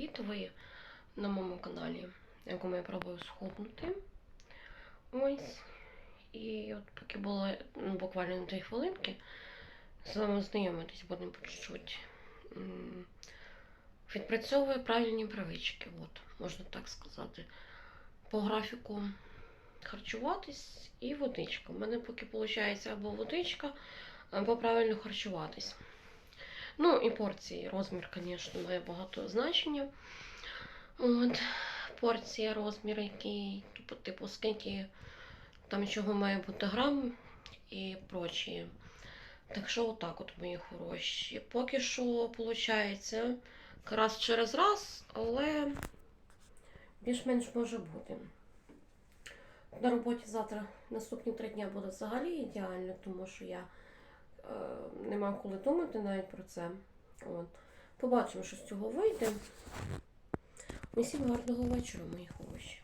підвої на моєму каналі, якому я пробую схуднути. Ось. І от поки було ну, буквально на 3 хвилинки, з вами знайомитись будемо по чуть-чуть. Відпрацьовую правильні привички, от, можна так сказати. По графіку харчуватись і водичка. У мене поки виходить або водичка, або правильно харчуватись. Ну і порції. Розмір, звісно, має багато значення. От, порція, розмір, який, типу, типу, скільки там чого має бути грам і прочі. Так що отак от, мої хороші. Поки що виходить раз через раз, але більш-менш може бути. На роботі завтра наступні три дні буде взагалі ідеально, тому що я е, не маю коли думати навіть про це. От. Побачимо, що з цього вийде. Усім гарного вечора, мої хороші.